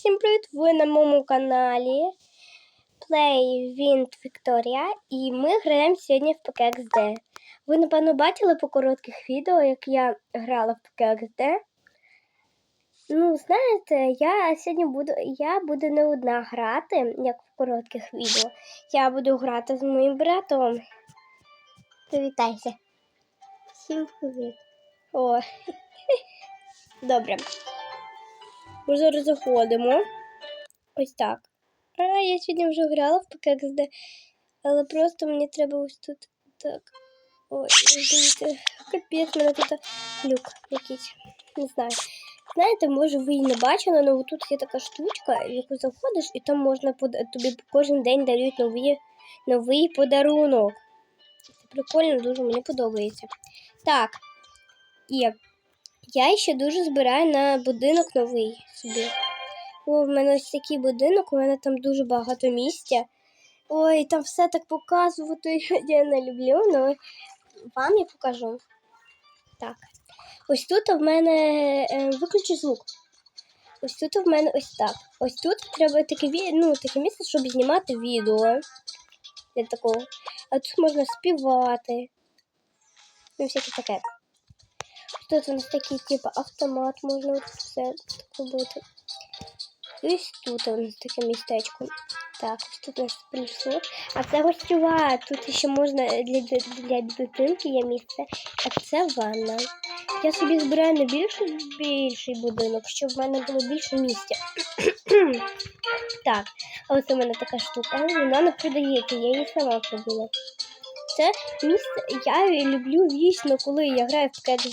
Всім привіт! Ви на моєму каналі Play Wind Victoria і ми граємо сьогодні в PKXD. Ви, напевно, бачили по коротких відео, як я грала в PKXD. Ну, знаєте, я сьогодні буду, я буду не одна грати, як в коротких відео. Я буду грати з моїм братом. Привітайся. Всім привіт. О. Добре. Ми зараз заходимо. Ось так. А, я сьогодні вже грала в PKXD, але просто мені треба ось тут так. Ой, дивіться, капець, мене тут люк якийсь. Не знаю. Знаєте, може ви і не бачили, але тут є така штучка, в яку заходиш, і там можна тобі кожен день дають новий, новий подарунок. Це прикольно, дуже мені подобається. Так. І я ще дуже збираю на будинок новий собі. О, в мене ось такий будинок, у мене там дуже багато місця. Ой, там все так показувати я не люблю, але вам я покажу. Так. Ось тут в мене е, виключу звук. Ось тут в мене ось так. Ось тут треба таке, ну, таке місце, щоб знімати відео. Для такого. А тут можна співати. Ну, всяке таке. Тут у нас такий типу автомат, можна от все робити. І тут у нас таке містечко. Так, тут у нас прийшло. А це гостюва. Тут ще можна для, для дитинки є місце. А це ванна. Я собі збираю на більший, більший будинок, щоб в мене було більше місця. так, а ось у мене така штука. Вона не продається, я її сама пробила. Це місце я люблю вічно, коли я граю в КД,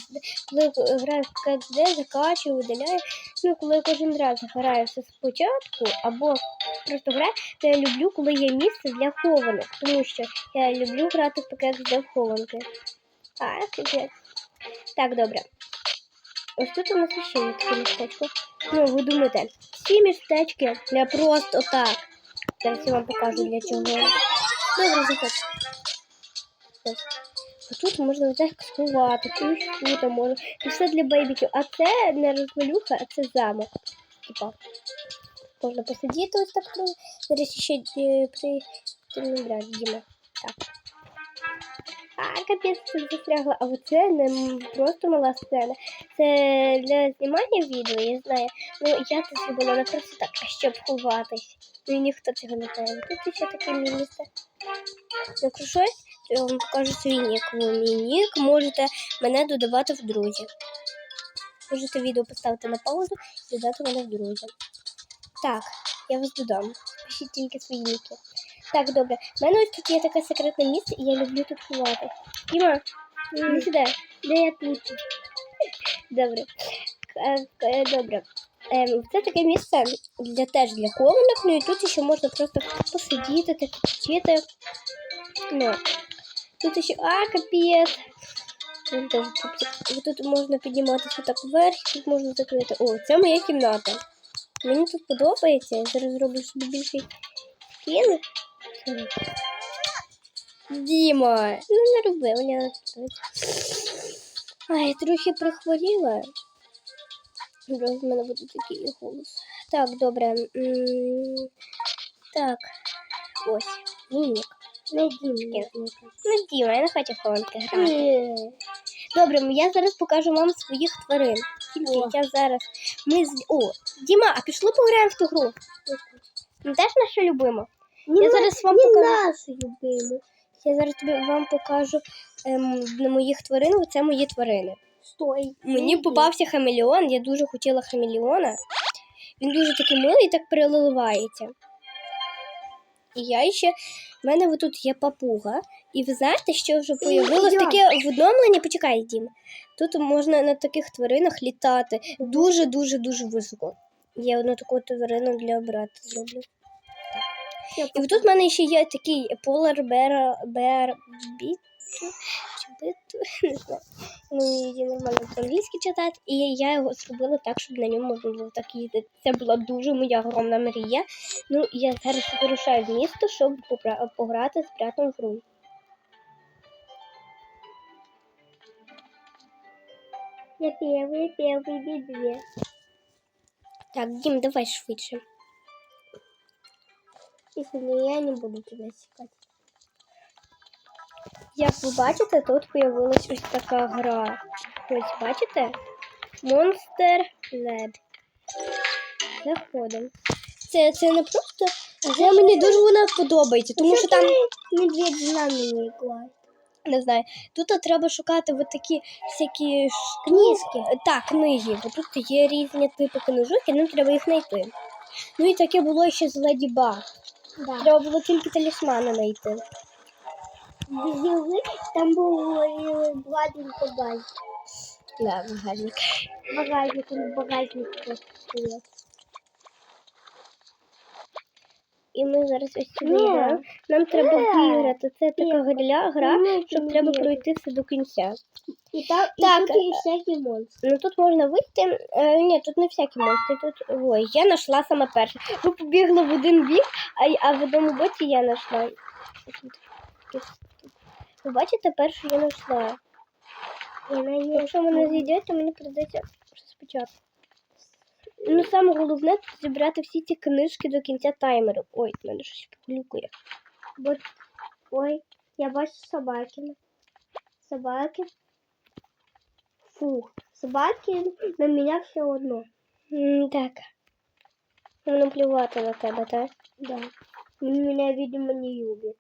коли граю в КД, закачую, видаляю. Ну, коли я кожен раз граю все спочатку, або просто граю, то я люблю, коли є місце для хованок, тому що я люблю грати в ПКХД в хованки. А. Так, добре. Ось тут у нас ще є таке містечко. Ну, ви думаєте, ці містечки я просто так. Зараз я вам покажу для чого. Добре, заходь. Ось. Тут можна так сховати, ось тут можна. Це все для бейбіків. А це не розвалюха, а це замок. Типа. Можна посидіти ось так. Ну, зараз ще е, при... Брати, Діма. Так. А, капець, тут застрягла. А оце не просто мала сцена. Це для знімання відео, я знаю. Ну, я це зробила не просто так, а щоб ховатись. Ну, і ніхто цього не знає. Тут ще таке місце. Якщо щось, я вам покажу свій нік. Мій нік можете мене додавати в друзі. Можете відео поставити на паузу і додати мене в друзі. Так, я вас додам. Пишіть тільки свої ніки. Так, добре. У мене ось тут є таке секретне місце, і я люблю тут ховати. Діма, іди сюди. Де я тут? Добре. Е, е, Добре. Ем, Це таке місце для теж для хованок, ну і тут ще можна просто посидіти, так. Ну, тут ще. А, капець. Вон теж пупсик. І Тут можна підніматися так вверх, тут можна закрити. О, це моя кімната. Мені тут подобається. Я зараз зроблю собі більший скін. Діма, ну не роби, мені не подобається. Ай, трохи прихворіла. Зараз в мене буде такий голос. Так, добре. М, Так, ось. Дімік. Не Дімік. Ну, Діма, я не хочу хованки грати. Добре, я зараз покажу вам своїх тварин. Тільки я зараз. Ми з. О, Діма, а пішли пограємо в ту гру. Ну, теж нашу любимо. Я зараз вам покажу. нашу любиму. Я зараз тобі вам покажу ем, на моїх тварин. Це мої тварини. Стой. Мені попався хамелеон, я дуже хотіла хамелеона. Він дуже такий милий і так переливається. І я ще. В мене тут є папуга. І ви знаєте, що вже появилось таке відновлення. Почекай, Дім. Тут можна на таких тваринах літати дуже-дуже дуже високо. Я одну таку тварину для брата зроблю. Я І тут в мене ще є такий Polar Bear, Bear Beat. Чи? Не знаю. Ну, її нормально по-англійськи читати. І я його зробила так, щоб на ньому можна було так їздити. Це була дуже моя огромна мрія. Ну, я зараз вирушаю в місто, щоб пограти з братом в гру. Я первый, первый, две. Так, Дім, давай швидше. Если не я не буду тебя секать. Як ви бачите, тут появилась ось така гра. Ось бачите? Monster Lab. Заходимо. Це, це не просто. Це мені дуже вона подобається, тому що там, медведь з нами не знаю, тут треба шукати от такі всякі Книжки. Так, книги. Бо тут є різні типи книжок, і нам треба їх знайти. Ну і таке було ще з Леді Баг. Да. Треба було тільки талісмани знайти. Без игры там был э, гладенький багажник. Да, багажник. Багажник, он в багажник просто стоит. І ми зараз ось сюди Ні. йдемо. Нам треба Ні. виграти. Це така гра, гра Ні, щоб ні. треба пройти все до кінця. И там Так, и тут и всякие монстры. Ну тут можна вийти. Е, ні, тут не всякі монстри. Тут ой, я знайшла саме перше. Ми побігли в один бік, а, й- а в одному боці я знайшла. Ви бачите, першу я знайшла. Якщо мене зійде, то мені прийдеться спочатку. Ну, саме головне зібрати всі ці книжки до кінця таймеру. Ой, в мене щось поглюкує. Вот, ой, я бачу собаки. Собаки. Фух, собаки на меня все одно. М, Так. Воно плювати на тебе, так? Да. Меня, видимо, не любит.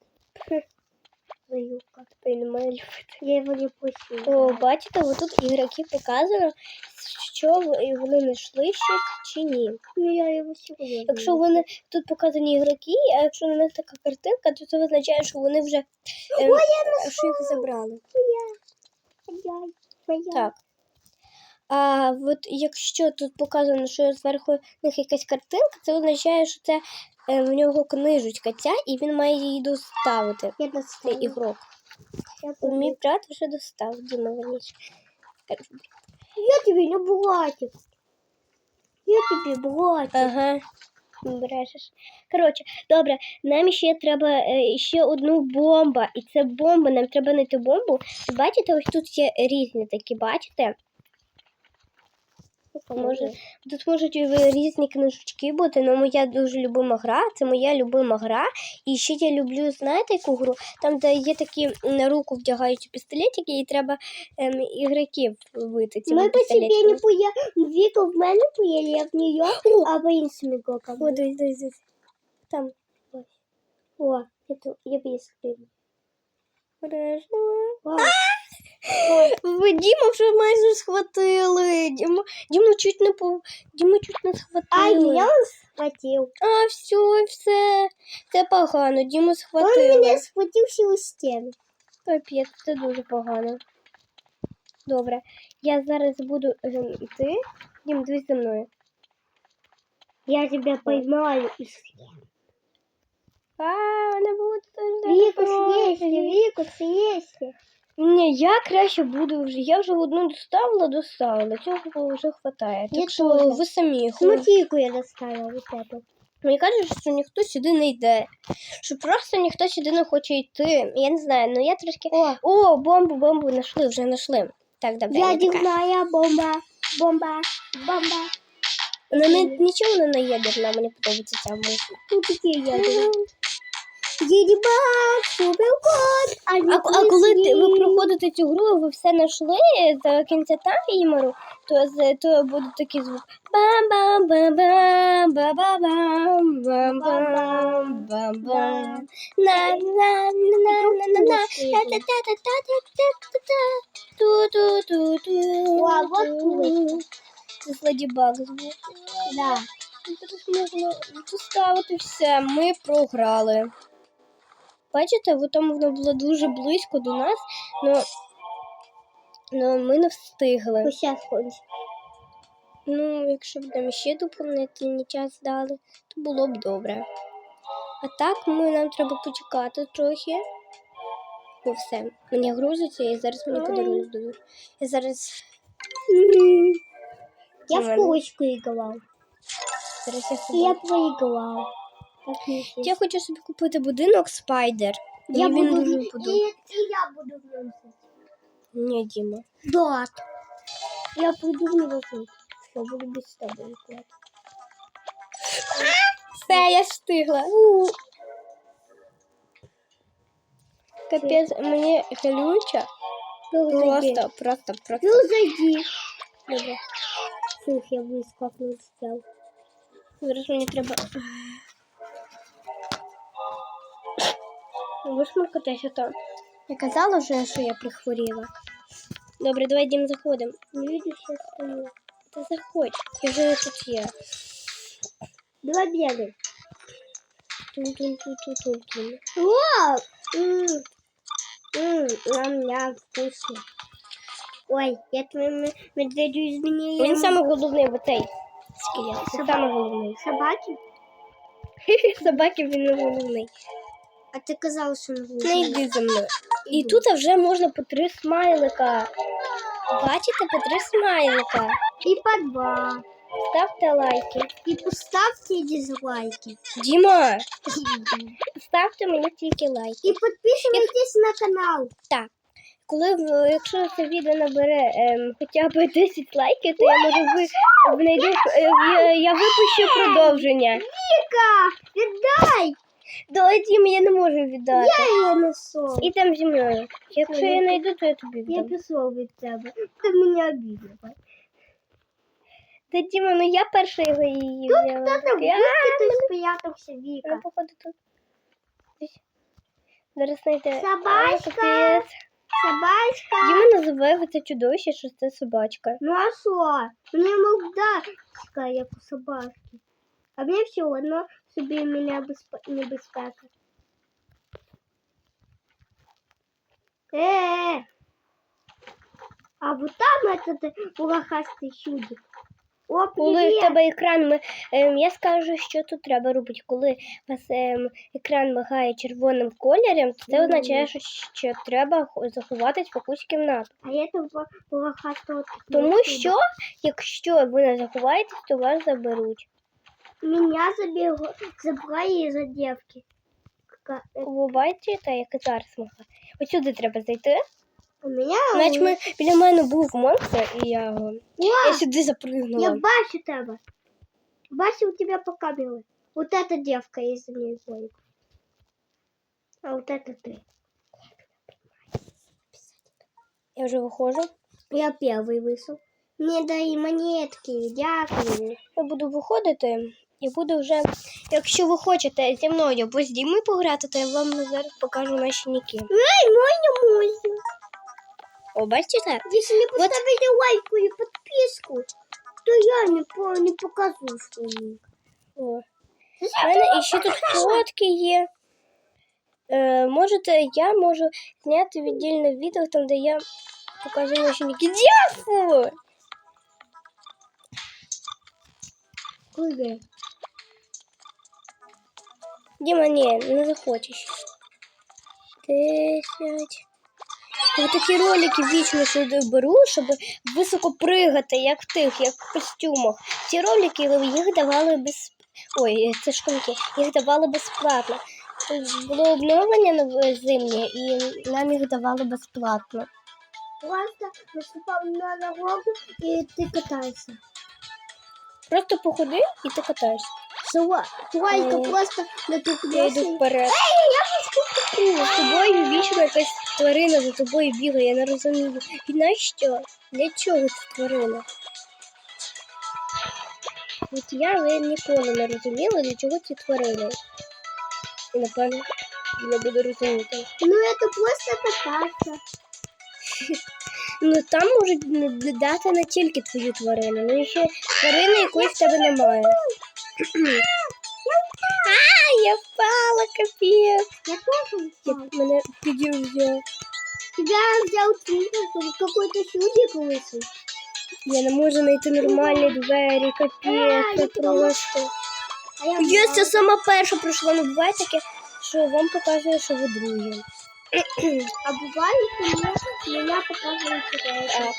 Має любити. Я его не пустила. О, бачите, отут ігроки показано, що вони знайшли щось чи ні. Ну, я его сегодня. Якщо вони тут показані ігроки, а якщо на них така картинка, то це означає, що вони вже ем, що їх забрали. Моя, моя. Так. А от якщо тут показано, що зверху них якась картинка, це означає, що це е, в нього книжечка ця, і він має її доставити. Я Цей достала. ігрок. Я, Мій брат вже достав, Діма верніше. я тебе не братик. Я тебе братик. Ага. Брешеш. Коротше, добре, нам ще треба е, ще одну бомбу. І це бомба, нам треба знайти бомбу. Бачите, ось тут є різні такі, бачите? Може, тут можуть різні книжечки бути, але моя дуже любима гра, це моя любима гра. І ще я люблю, знаєте, яку гру? Там, де є такі на руку вдягають пістолетики, і треба ем, ігроків вбити. Мы по себе не поели. Вика в мене поели, я в нее, а по іншим игрокам. О, дивись, дивись, дивись. Там. О, это я бескрин. Обережно. О, Ви Діму вже майже схватили. Діму, Діму чуть не по Діму чуть не Ай, схватили. меня он схватил. А, все, все. Це погано. Діму Он схватили. меня схватился у стены. Капець, це дуже погано. Добре. Я зараз буду ем, йти. Дім, дивись за мною. Я тебя поймаю и съем. А, не буду Вику съесть, Вику съесть. Ні, я краще буду вже. Я вже одну доставила, доставила. Цього вже. Я Так що теж. ви самі. Смотрику я доставила вот эту. Мені кажуть, що ніхто сюди не йде. Що просто ніхто сюди не хоче йти. Я не знаю, ну я трошки. О, О, бомбу, бомбу знайшли, вже знайшли. Так, добре. я така. бомба. Бомба. Бомба. Вона не, нічого не наєдерна, мені подобається ця музика. Ну, такие ядерные. Едибак, суперкот. А, а коли ти, ви проходите цю гру, ви все знайшли до кінця таймеру, то, з- то буде такий звук. Бам-бам-бам-бам, ба-ба-бам, бам-бам, бам-бам. На-на-на-на-на-на, та-та-та-та-та-та-та-та, ту-ту-ту-ту. О, а вот курочка. Це з Леді Баг звук. Да. Зараз можна доставити все. Ми програли. Бачите, от там воно було дуже близько до нас, але но ми не встигли. Ну. Ну, якщо б нам ще доповнительний час дали, то було б добре. А так ми, нам треба почекати трохи. Ну все, мені грузиться і зараз мені подарунок дадуть. Я зараз, Я в курочку играл. зараз я я проиграл. Так Я хочу собі купити будинок спайдер. Я Мені він буду, дуже подобається. и я буду в нем жить. Ні, Діма. Да. Я приду в него жить. Все, буду без тобой играть. Все, я встигла. Капець, мені хвилююча. Ну. Просто, просто, просто. Ну, зайди. Добре. Фух, я выскакнул успел. Зараз мені треба. Вишмаркатися там. Я казала вже, що я прихворіла. Добре, давай Дім заходимо. Не видишь, я стою. Та заходь, я вже тут є. Давай бегай. Тун-тун-тун-тун-тун. О! М, м, Ням-ням, вкусно. Ой, я твоему медведю изменила. Він саме головний в оцей скелет. Це саме головний. Собаки? Собаки він не головний. А ты казал, что он Не йди за мною. І тут вже можна по три смайлика. Бачите, по три смайлика. И по два. Ставте лайки. И поставьте дизлайки. Діма, ставте мені тільки лайки. И подписывайтесь на канал. Так. Коли якщо це відео набере ем, хоча б 10 лайків, то я можу ви знайду е, я, я випущу продовження. Вика, віддай! Діми я не можу віддати. Я її несу. І там зі мною. Якщо я знайду, то я тобі Я віддам. пішов від тебе. Ти мене обідала. Та Діма, ну я перша його її взяла. Хто там? Я- Віка, спрятався, Віка. походу тут. Зараз знайде. Собачка. Собачка. Діма називає це чудовище, що це собачка. Ну а що? Мені мордачка, як у собачки. А мені все одно собі мене безпе- небезпека. Е-е! а вот там этот урахастий чудик. О, Коли в тебе екран, ми, ем, я скажу, що тут треба робити. Коли у вас ем, екран мигає червоним кольором, то це означає, що, що треба заховатись в якусь кімнату. А я того урахастого Тому що, якщо ви не заховаєтесь, то вас заберуть Меня заберу, забрали из-за девки. Ка- э, Ви бачите, як і зараз мигає. Ось сюди треба зайти. У меня... Значить, ми, біля мене був монстр, і я, його- О, я сюди запригнула. я бачу тебя. Бачу у тебя по камеры. Вот эта девка из за ней звонит. А вот это ты. Я вже виходжу. Я первый вышел. Мне дай монетки, дякую. Я буду виходити і буду вже. Якщо ви хочете зі мною Дімою пограти, то я вам зараз покажу наші ніки. Эй, мой не мой. О, бачите? Если не поставили лайку и подписку, то я не, по, не покажу свою. О. У мене ще тут фотки є. Е, можете, я можу зняти віддільне відео, там, де я показую наші ніки. Дякую! Куда? Діма, ні, не захочеш. Десять. Я такі ролики вічно сюди беру, щоб високо пригати, як в тих, як в костюмах. Ці ролики їх давали без. Ой, це школки, їх давали безплатно. Було обновлення зимнє, і нам їх давали безплатно. Просто наступал на дорогу и ты катаешься. Просто походи і ти катаєшся. Сова, Тройка Ой. просто Я натукнулся. йду вперед. О, з тобою вічно якась тварина за тобою бігає, я не розумію. І на що? Для чого ця тварина? От я ви ніколи не розуміла, для чого ці тварини. І напевно не буду розуміти. Ну это просто кататься. Ну там можуть дати не тільки твою тварину, ну і ще тварини якоїсь в тебе немає. А, я впала, капець. Я тоже Я упал. мене підівзяв. Тебя взял твой какой-то чудик лысый. Я не можу знайти нормальні двері, капець, це просто. А я Я впала. це сама перша пройшла, ну буває таке, що вам показує, що ви другі. А бывает, что меня, меня показывают такое. А,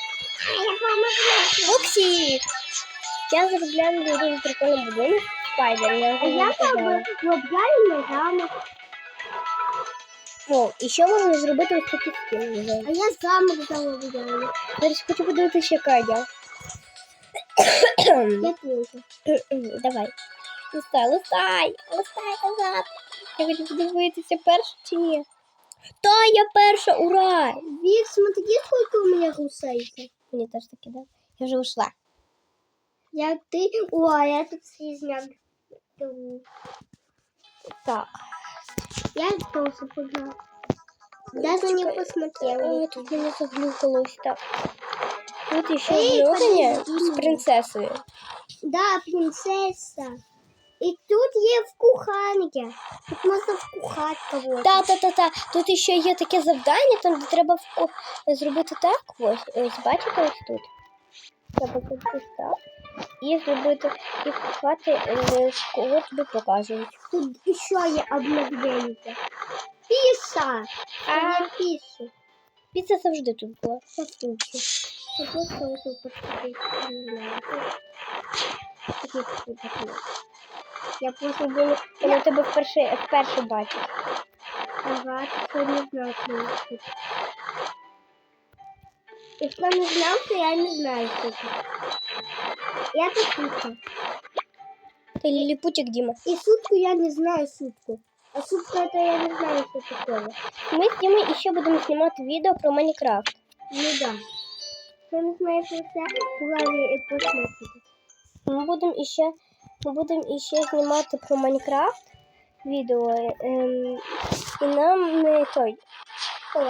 А я помогла. Оксі! Я заробляю на дуже прикольний будинок спайдер, я А вже я не казала. на замок. І ще можна зробити ось такі скини. А я замок залобяю. Зараз хочу подивитися, яка я. Я тоже. Давай. Листай, листай, листай назад. Я хочу подивитися перша чи ні. Та я перша, ура! Вик, смотри, сколько у меня гусей. Мені теж таки да. Я вже ушла. Я ты. О, я тут слизняк. Так. Я тоже погнал. Даже не посмотрела. Е, Тут мені заглюкалось так. Тут ще Ей, зльотання подожди. з принцесою. Да, принцесса. И тут є в куханке. Тут можно вкухать кого-то. Та, та, та, та. Тут ще є таке завдання, там де треба вко- зробити так. Ось, ось бачите, ось тут. Треба так. І зробити, і вкухати, е, кого тобі показують. Тут еще є обновление. Писа. А. Я пишу. Піца завжди тут була. Послушай. Я просто тут. Не знаю. Такие. Я просто Бо вона тебе вперше, вперше бачить. Ага, кто не что это. И кто не знал, то я не знаю, что это. Я тут сутка. Ти ліліпутик, Діма. И сутку я не знаю сутку. А сутка это я не знаю, что такое. Ми з Дімою ще будемо знімати відео про Майнкрафт. Ну да. Кто не знает, что это, главное и посмотрите. Ми будемо іще, ми будемо іще знімати про Майнкрафт відео. Ем, і нам не той. О,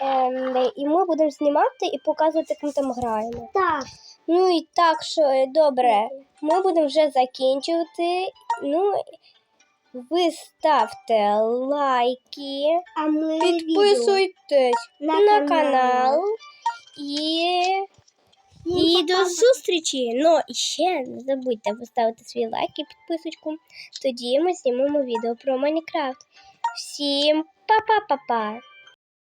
Ем, і ми будемо знімати і показувати, як ми там граємо. так. Ну і так, що е, добре, ми будемо вже закінчувати. Ну, ви ставте лайки, А мы підписуйтесь на, на канал. І, і до зустрічі! Ну і ще не забудьте поставити свій лайк і підписочку. Тоді ми знімемо відео про Майнкрафт. Всім па-па-па-па!